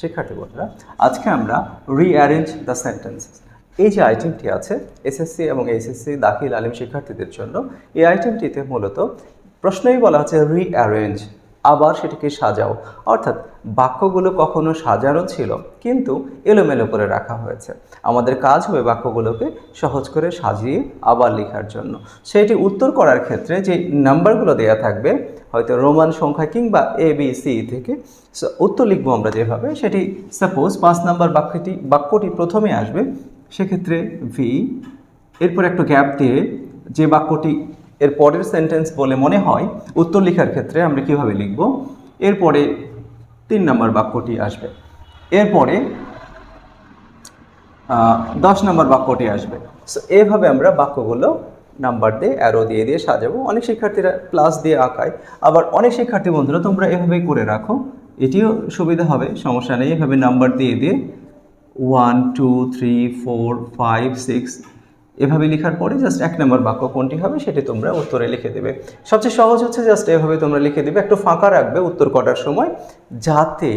শিক্ষার্থী বন্ধুরা, আজকে আমরা রিঅ্যারেঞ্জ দ্য সেন্টেন্স এই যে আইটেমটি আছে এসএসসি এবং এইচএসসি দাখিল আলিম শিক্ষার্থীদের জন্য, এই আইটেমটিতে মূলত প্রশ্নই বলা হচ্ছে রিঅ্যারেঞ্জ আবার সেটিকে সাজাও। অর্থাৎ বাক্যগুলো কখনো সাজানো ছিল, কিন্তু এলোমেলো করে রাখা হয়েছে। আমাদের কাজ হবে বাক্যগুলোকে সহজ করে সাজিয়ে আবার লেখার জন্য। সেটি উত্তর করার ক্ষেত্রে যে নাম্বারগুলো দেয়া থাকবে, হয়তো রোমান সংখ্যা কিংবা এ বি সি থেকে উত্তর লিখব আমরা যেভাবে, সেটি সাপোজ পাঁচ নাম্বার বাক্যটি বাক্যটি প্রথমে আসবে, সেক্ষেত্রে ভি এরপর একটু গ্যাপ দিয়ে যে বাক্যটি এর পরের সেন্টেন্স বলে মনে হয় উত্তর লেখার ক্ষেত্রে আমরা কীভাবে লিখব? এরপরে তিন নম্বর বাক্যটি আসবে। এরপরে দশ নম্বর বাক্যটি আসবে। সো এভাবে আমরা বাক্যগুলো নাম্বার দিয়ে অ্যারো দিয়ে দিয়ে সাজাবো। অনেক শিক্ষার্থীরা প্লাস দিয়ে আঁকায়। আবার অনেক শিক্ষার্থী বন্ধুরা, তোমরা এভাবেই করে রাখো। এটিও সুবিধা হবে, সমস্যা নেই। এভাবে নাম্বার দিয়ে দিয়ে one two three four five six এভাবে লেখার পরে জাস্ট এক নম্বর বাক্য কোনটি হবে সেটি তোমরা উত্তরে লিখে দেবে। সবচেয়ে সহজ হচ্ছে জাস্ট এভাবে তোমরা লিখে দেবে, একটু ফাঁকা রাখবে উত্তর করার সময়, যাতে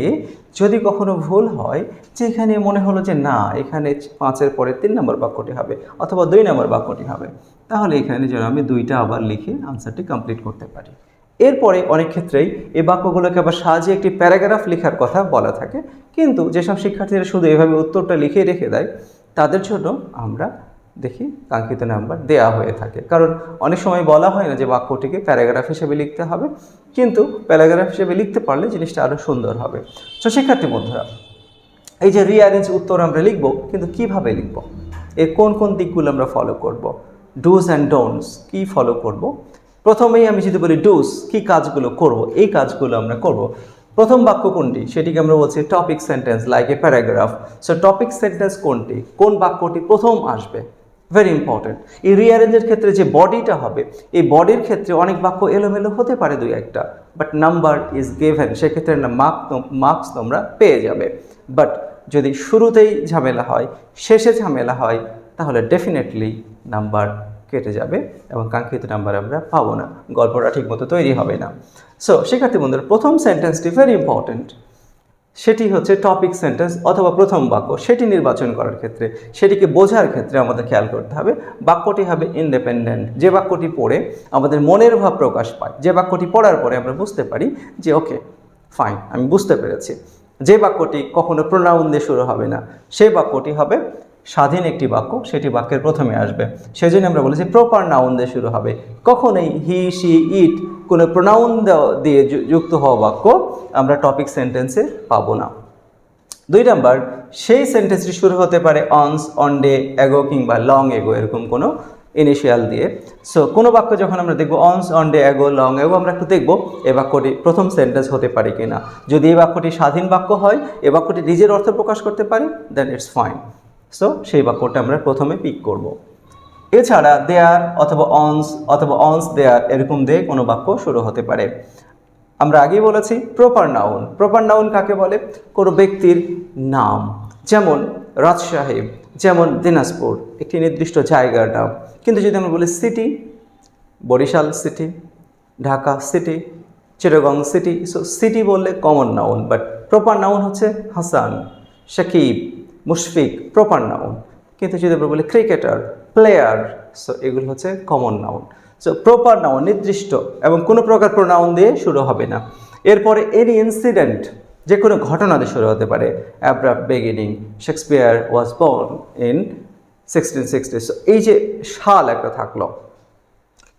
যদি কখনো ভুল হয় যে এখানে মনে হলো যে না, এখানে পাঁচের পরে তিন নম্বর বাক্যটি হবে অথবা দুই নম্বর বাক্যটি হবে, তাহলে এখানে যেন আমি দুইটা আবার লিখে আনসারটি কমপ্লিট করতে পারি। এরপরে অনেক ক্ষেত্রেই এই বাক্যগুলোকে আবার সাজিয়ে একটি প্যারাগ্রাফ লেখার কথা বলা থাকে, কিন্তু যেসব শিক্ষার্থীরা শুধু এভাবে উত্তরটা লিখে রেখে দেয়, তাদের জন্য আমরা দেখি কাঙ্ক্ষিত নাম্বার দেয়া হয়ে থাকে। কারণ অনেক সময় বলা হয় না যে বাক্যটিকে প্যারাগ্রাফ হিসেবে লিখতে হবে, কিন্তু প্যারাগ্রাফ হিসেবে লিখতে পারলে জিনিসটা আরও সুন্দর হবে। তো শিক্ষার্থী বন্ধুরা, এই যে রিঅ্যারেঞ্জ উত্তর আমরা লিখব, কিন্তু কীভাবে লিখব? এর কোন কোন দিকগুলো আমরা ফলো করব? ডুজ অ্যান্ড ডোন্টস কি ফলো করব? প্রথমেই আমি যদি বলি ডুজ কি কাজগুলো করব? এই কাজগুলো আমরা করব। প্রথম বাক্য কোনটি? সেটিকে আমরা বলছি topic sentence like a paragraph so topic sentence কোনটি? কোন বাক্যটি প্রথম আসবে? ভেরি ইম্পর্টেন্ট এই রিঅ্যারেঞ্জের ক্ষেত্রে যে বডিটা হবে, এই বডির ক্ষেত্রে অনেক বাক্য এলোমেলো হতে পারে দুই একটা বাট নাম্বার ইজ গেভেন সেক্ষেত্রে না মার্ক মার্কস তোমরা পেয়ে যাবে। বাট যদি শুরুতেই ঝামেলা হয়, শেষে ঝামেলা হয়, তাহলে ডেফিনেটলি নাম্বার কেটে যাবে এবং কাঙ্ক্ষিত নাম্বার আমরা পাবো না, গল্পটা ঠিকমতো তৈরি হবে না। সো শিক্ষার্থী বন্ধুরা, প্রথম সেন্টেন্সটি ভেরি ইম্পর্ট্যান্ট সেটি হচ্ছে টপিক সেন্টেন্স অথবা প্রথম বাক্য। সেটি নির্বাচন করার ক্ষেত্রে, সেটিকে বোঝার ক্ষেত্রে আমাদের খেয়াল করতে হবে। বাক্যটি হবে ইন্ডিপেন্ডেন্ট যে বাক্যটি পড়ে আমাদের মনের ভাব প্রকাশ পায়। যে বাক্যটি পড়ার পরে আমরা বুঝতে পারি যে ওকে ফাইন আমি বুঝতে পেরেছি। যে বাক্যটি কখনো প্রোনাউন দিয়ে শুরু হবে না, সেই বাক্যটি হবে স্বাধীন একটি বাক্য, সেটি বাক্যের প্রথমে আসবে। সেই জন্য আমরা বলেছি প্রপার নাউন দিয়ে শুরু হবে। কখনোই হি সি ইট কোনো প্রোনাউন দিয়ে যুক্ত হওয়া বাক্য আমরা টপিক সেন্টেন্সে পাবো না। দুই নাম্বার, সেই সেন্টেন্সটি শুরু হতে পারে অনস অন ডে এগো কিংবা লং এগো এরকম কোনো ইনিশিয়াল দিয়ে। সো কোনো বাক্য যখন আমরা দেখব once on day ago long ago আমরা একটু দেখব এ বাক্যটি প্রথম সেন্টেন্স হতে পারে কি না যদি এই বাক্যটি স্বাধীন বাক্য হয়, এ বাক্যটি নিজের অর্থ প্রকাশ করতে পারে দেন ইটস ফাইন সো সেই বাক্যটা আমরা প্রথমে পিক করব। এছাড়া দেয়ার অথবা অনস অথবা অনস দেয়ার এরকম দিয়ে কোনো বাক্য শুরু হতে পারে। আমরা আগেই বলেছি প্রপার নাউন প্রপার নাউন কাকে বলে? কোনো ব্যক্তির নাম। যেমন রাজসাহেব যেমন দিনাজপুর, একটি নির্দিষ্ট জায়গার নাম। কিন্তু যদি আমরা বলি city Barisal city Dhaka city Chittagong city so city বললে common noun but proper noun হচ্ছে হাসান শাকিব মুশফিক প্রপার নাউন কিন্তু যদি আমরা বলি ক্রিকেটার প্লেয়ার সো এগুলো হচ্ছে common noun so proper noun নির্দিষ্ট, এবং কোনো প্রকার প্রোনাউন দিয়ে শুরু হবে না। এরপরে এনি ইনসিডেন্ট যে কোনো ঘটনা দিয়ে শুরু হতে পারে। Abrupt beginning Shakespeare was born in sixteen sixty so এই যে সাল একটা থাকল,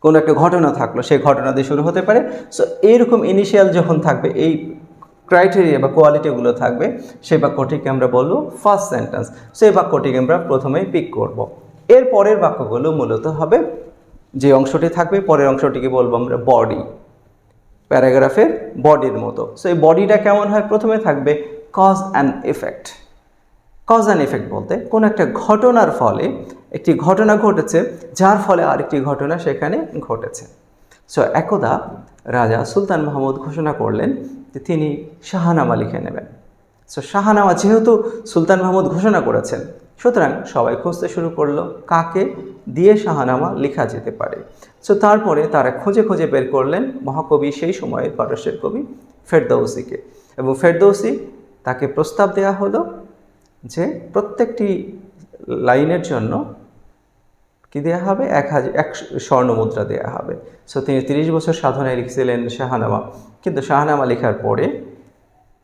কোনো একটা ঘটনা থাকল, সেই ঘটনা দিয়ে শুরু হতে পারে। সো এইরকম ইনিশিয়াল যখন থাকবে, এই ক্রাইটেরিয়া বা কোয়ালিটিগুলো থাকবে, সেই বাক্যটিকে আমরা বলব ফার্স্ট সেন্টেন্স সেই বাক্যটিকে আমরা প্রথমেই পিক করব। এর পরের বাক্যগুলো মূলত হবে যে অংশটি থাকবে, পরের অংশটিকে বলব আমরা বডি প্যারাগ্রাফের বডির মতো। সো এই বডিটা কেমন হয়? প্রথমে থাকবে cause and effect cause and effect বলতে কোনো একটা ঘটনার ফলে একটি ঘটনা ঘটেছে, যার ফলে আরেকটি ঘটনা সেখানে ঘটেছে। সো একদা রাজা সুলতান মাহমুদ ঘোষণা করলেন তিনি শাহানামা লিখে নেবেন। সো শাহানামা যেহেতু সুলতান মাহমুদ ঘোষণা করেছেন, সুতরাং সবাই খুঁজতে শুরু করল কাকে দিয়ে শাহানামা লেখা যেতে পারে। সো তারপরে তারা খুঁজে খুঁজে বের করলেন মহাকবি সেই সময়ের পারস্যের কবি ফেরদৌসিকে। এবং ফেরদৌসি তাকে প্রস্তাব দেওয়া হলো যে প্রত্যেকটি লাইনের জন্য কি দেওয়া হবে? এক হাজার এক স্বর্ণ মুদ্রা দেওয়া হবে। সো তিনি তিরিশ বছর সাধনায় লিখছিলেন শাহানামা। কিন্তু শাহানামা লেখার পরে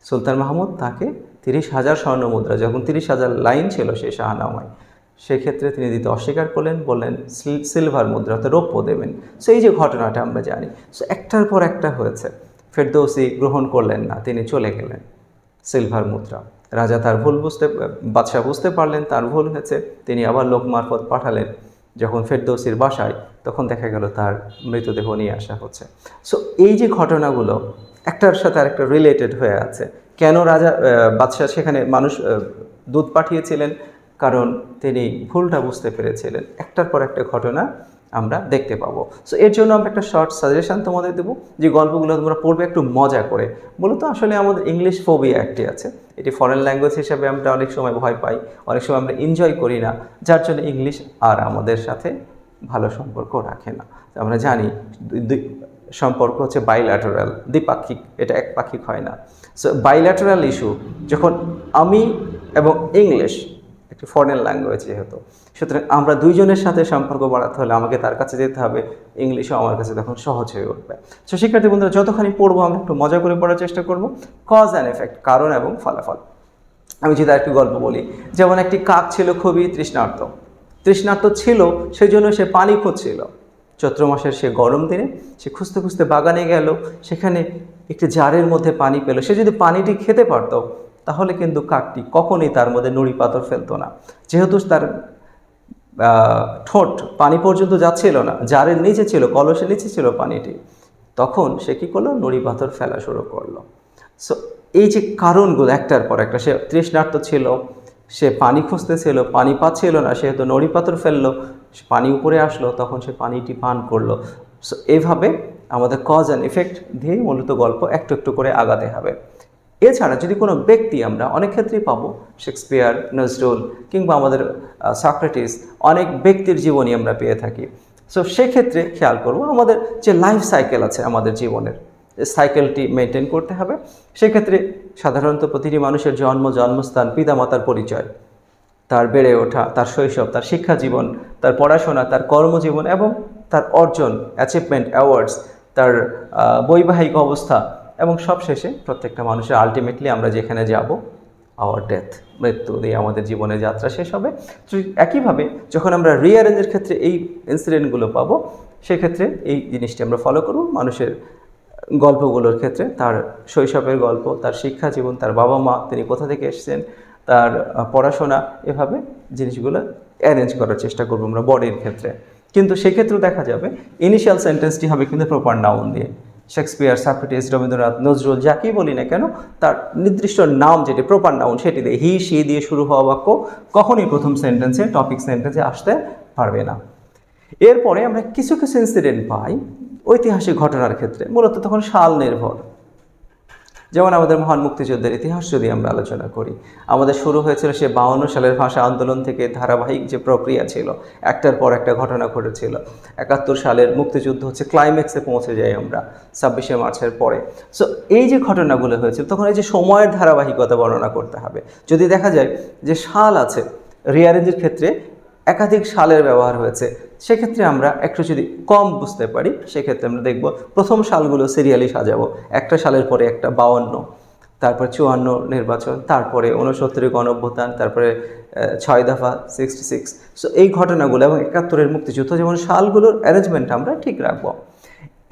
সুলতান মাহমুদ তাকে তিরিশ হাজার স্বর্ণ মুদ্রা, যখন তিরিশ হাজার লাইন ছিল সেই শাহানামায়, সেক্ষেত্রে তিনি দিতে অস্বীকার করলেন, বললেন সিলভার মুদ্রা অর্থাৎ রৌপ্য দেবেন। সো এই যে ঘটনাটা আমরা জানি। সো একটার পর একটা হয়েছে। ফেরদৌসি গ্রহণ করলেন না, তিনি চলে গেলেন সিলভার মুদ্রা। রাজা তার ভুল বুঝতে, বাদশাহ বুঝতে পারলেন, তার ভুল হয়েছে। তিনি আবার লোক মারফত পাঠালেন। যখন ফেরদৌসির বাসায়, তখন দেখা গেল তার মৃতদেহ নিয়ে আসা হচ্ছে। সো এই যে ঘটনাগুলো, একটার সাথে আরেকটা রিলেটেড হয়ে আছে। কেন রাজা বাদশাহ সেখানে মানুষ দুধ পাঠিয়েছিলেন? কারণ তিনি ভুলটা বুঝতে পেরেছিলেন। একটার পর একটা ঘটনা আমরা দেখতে পাবো। সো এর জন্য আমরা একটা শর্ট সাজেশন তোমাদের দেবো যে গল্পগুলো তোমরা পড়বে একটু মজা করে। মূলত আসলে আমাদের ইংলিশ ফোবিয়া একটি আছে। এটি ফরেন ল্যাঙ্গুয়েজ হিসাবে আমরা অনেক সময় ভয় পাই, অনেক সময় আমরা এনজয় করি না, যার জন্য ইংলিশ আর আমাদের সাথে ভালো সম্পর্ক রাখে না। আমরা জানি সম্পর্ক হচ্ছে বাইল্যাটারাল দ্বিপাক্ষিক, এটা একপাক্ষিক হয় না। সো বাইল্যাটারাল ইস্যু যখন আমি এবং ইংলিশ একটি ফরেন ল্যাঙ্গুয়েজ যেহেতু। সুতরাং আমরা দুইজনের সাথে সম্পর্ক বাড়াতে হলে আমাকে তার কাছে যেতে হবে, ইংলিশও আমার কাছে তখন সহজ হয়ে উঠবে। সো শিক্ষার্থী বন্ধুরা, যতখানি পড়ব আমরা একটু মজা করে পড়ার চেষ্টা করব। কজ অ্যান্ড এফেক্ট কারণ এবং ফলাফল। আমি যদি একটু গল্প বলি, যেমন একটি কাক ছিল খুবই তৃষ্ণার্ত। তৃষ্ণার্ত ছিল সেই জন্য সে পানি খুঁজছিল। চৈত্র মাসের সে গরম দিনে সে খুঁজতে খুঁজতে বাগানে গেল, সেখানে একটি জারের মধ্যে পানি পেল। সে যদি পানিটি খেতে পারতো তাহলে কিন্তু কাকটি কখনই তার মধ্যে নুড়ি পাথর ফেলতো না। যেহেতু তার ঠোঁট পানি পর্যন্ত যাচ্ছিল না জারের নিচে ছিল, কলসের নিচে ছিল পানিটি, তখন সে কী করল? নুড়ি পাথর ফেলা শুরু করল। সো এই যে কারণগুলো, একটার পর একটা, সে তৃষ্ণার্ত ছিল, সে পানি খুঁজতেছিল, পানি পাচ্ছিল না, সেহেতু নড়ি পাথর ফেলল পানি উপরে আসলো, তখন সে পানিটি পান করল। সো এইভাবে আমাদের কজ অ্যান্ড ইফেক্ট দিয়ে মূলত গল্প একটু একটু করে আগাতে হবে। এছাড়া যদি কোনো ব্যক্তি আমরা অনেক ক্ষেত্রেই পাবো, শেক্সপিয়ার, নজরুল কিংবা আমাদের সক্রেটিস, অনেক ব্যক্তির জীবনী আমরা পেয়ে থাকি। সো সেক্ষেত্রে খেয়াল করব আমাদের যে লাইফ সাইকেল আছে আমাদের জীবনের সাইকেলটি মেনটেন করতে হবে। সেক্ষেত্রে সাধারণত প্রতিটি মানুষের জন্ম, জন্মস্থান, পিতামাতার পরিচয়, তার বেড়ে ওঠা, তার শৈশব, তার শিক্ষা জীবন, তার পড়াশোনা, তার কর্মজীবন এবং তার অর্জন অ্যাচিভমেন্ট অ্যাওয়ার্ডস তার বৈবাহিক অবস্থা এবং সবশেষে প্রত্যেকটা মানুষের আলটিমেটলি আমরা যেখানে যাব আওয়ার ডেথ মৃত্যু দিয়ে আমাদের জীবনের যাত্রা শেষ হবে। একইভাবে যখন আমরা রিঅ্যারেঞ্জের ক্ষেত্রে এই ইনসিডেন্টগুলো পাবো, সেক্ষেত্রে এই জিনিসটি আমরা ফলো করব। মানুষের গল্পগুলোর ক্ষেত্রে, তার শৈশবের গল্প, তার শিক্ষা জীবন, তার বাবা মা, তিনি কোথা থেকে এসেছেন, তার পড়াশোনা, এভাবে জিনিসগুলো অ্যারেঞ্জ করার চেষ্টা করব আমরা বডির ক্ষেত্রে। কিন্তু সেক্ষেত্রেও দেখা যাবে ইনিশিয়াল সেন্টেন্সটি হবে কিন্তু প্রপার নাউন দিয়ে। শেক্সপিয়ার, সাক্রেটিস, রবীন্দ্রনাথ, নজরুল যাকেই বলি না কেন, তার নির্দিষ্ট নাম যেটি প্রপার নাউন সেটি দিয়ে হি সি দিয়ে শুরু হওয়া বাক্য কখনই প্রথম সেন্টেন্সে টপিক সেন্টেন্সে আসতে পারবে না। এরপরে আমরা কিছু কিছু ইনসিডেন্ট পাই ঐতিহাসিক ঘটনার ক্ষেত্রে, মূলত তখন সাল নির্ভর। যেমন আমাদের মহান মুক্তিযুদ্ধের ইতিহাস যদি আমরা আলোচনা করি, আমাদের শুরু হয়েছিল সে বাউন্ন সালের ভাষা আন্দোলন থেকে ধারাবাহিক যে প্রক্রিয়া ছিল, একটার পর একটা ঘটনা ঘটেছিল। একাত্তর সালের মুক্তিযুদ্ধ হচ্ছে ক্লাইম্যাক্সে পৌঁছে যাই আমরা, ছাব্বিশে মার্চের পরে। সো এই যে ঘটনাগুলো হয়েছিল তখন এই যে সময়ের ধারাবাহিকতা বর্ণনা করতে হবে। যদি দেখা যায় যে সাল আছে রিয়ারেঞ্জের ক্ষেত্রে একাধিক সালের ব্যবহার হয়েছে। সেক্ষেত্রে আমরা একটু যদি কম বুঝতে পারি, সেক্ষেত্রে আমরা দেখব প্রথম সালগুলো সিরিয়ালি সাজাবো। একটা সালের পরে একটা বাউন্ন তারপর চুয়ান্ন নির্বাচন, তারপরে উনসত্তরের গণঅভ্যুত্থান, তারপরে ছয় দফা সিক্সটি সিক্স সো এই ঘটনাগুলো এবং একাত্তরের মুক্তিযুদ্ধ, যেমন সালগুলোর অ্যারেঞ্জমেন্ট আমরা ঠিক রাখব।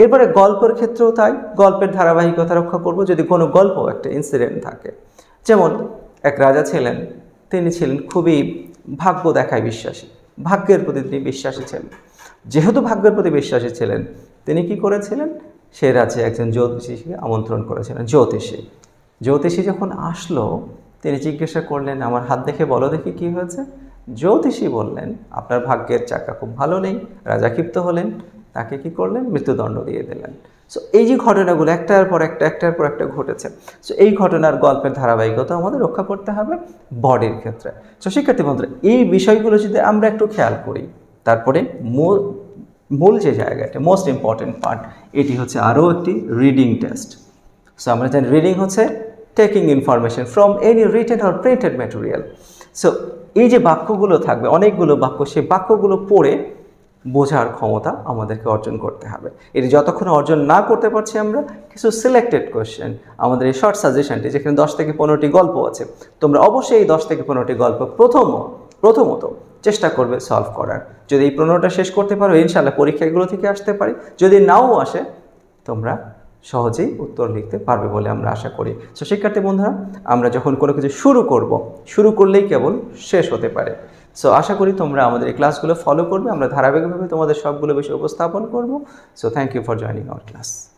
এরপরে গল্পের ক্ষেত্রেও তাই, গল্পের ধারাবাহিকতা রক্ষা করব, যদি কোনো গল্প একটা ইনসিডেন্ট থাকে। যেমন, এক রাজা ছিলেন, তিনি ছিলেন খুবই ভাগ্য দেখায় বিশ্বাসী। ভাগ্যের প্রতি তিনি বিশ্বাসী ছিলেন। যেহেতু ভাগ্যের প্রতি বিশ্বাসী ছিলেন, তিনি কি করেছিলেন? সে রাজ্যে একজন জ্যোতিষীকে আমন্ত্রণ করেছিলেন, জ্যোতিষী। জ্যোতিষী যখন আসলো, তিনি জিজ্ঞাসা করলেন, আমার হাত দেখে বলো দেখি কি হয়েছে? জ্যোতিষী বললেন, আপনার ভাগ্যের চাকা খুব ভালো নেই, রাজা ক্ষিপ্ত হলেন, তাকে কি করলেন? মৃত্যুদণ্ড দিয়ে দিলেন। সো এই যে ঘটনাগুলো, একটার পর একটা, একটার পর একটা ঘটেছে। সো এই ঘটনার গল্পের ধারাবাহিকতা আমাদের রক্ষা করতে হবে বডির ক্ষেত্রে। সো শিক্ষার্থী বন্ধুরা, এই বিষয়গুলো যদি আমরা একটু খেয়াল করি, তারপরে মূল মূল যে জায়গাটা মোস্ট ইম্পর্টেন্ট পার্ট এটি হচ্ছে আরও একটি রিডিং টেস্ট সো আমরা জানি রিডিং হচ্ছে taking information from any written or printed material so এই যে বাক্যগুলো থাকবে, অনেকগুলো বাক্য, সেই বাক্যগুলো পড়ে বোঝার ক্ষমতা আমাদেরকে অর্জন করতে হবে। এটি যতক্ষণ অর্জন না করতে পারছি আমরা, কিছু সিলেক্টেড কোয়েশ্চেন আমাদের এই শর্ট সাজেশনটি যেখানে দশ থেকে পনেরোটি গল্প আছে, তোমরা অবশ্যই এই দশ থেকে পনেরোটি গল্প প্রথম, প্রথমত চেষ্টা করবে সলভ করার। যদি এই পনেরোটা শেষ করতে পারো ইনশাল্লাহ পরীক্ষাগুলো থেকে আসতে পারি। যদি নাও আসে, তোমরা সহজেই উত্তর লিখতে পারবে বলে আমরা আশা করি। সো শিক্ষার্থী বন্ধুরা, আমরা যখন কোনো কিছু শুরু করব, শুরু করলেই কেবল শেষ হতে পারে। সো আশা করি তোমরা আমাদের এই ক্লাসগুলো ফলো করবে। আমরা ধারাবাহিকভাবে তোমাদের সবগুলো বেশি উপস্থাপন করব। So thank you for joining our class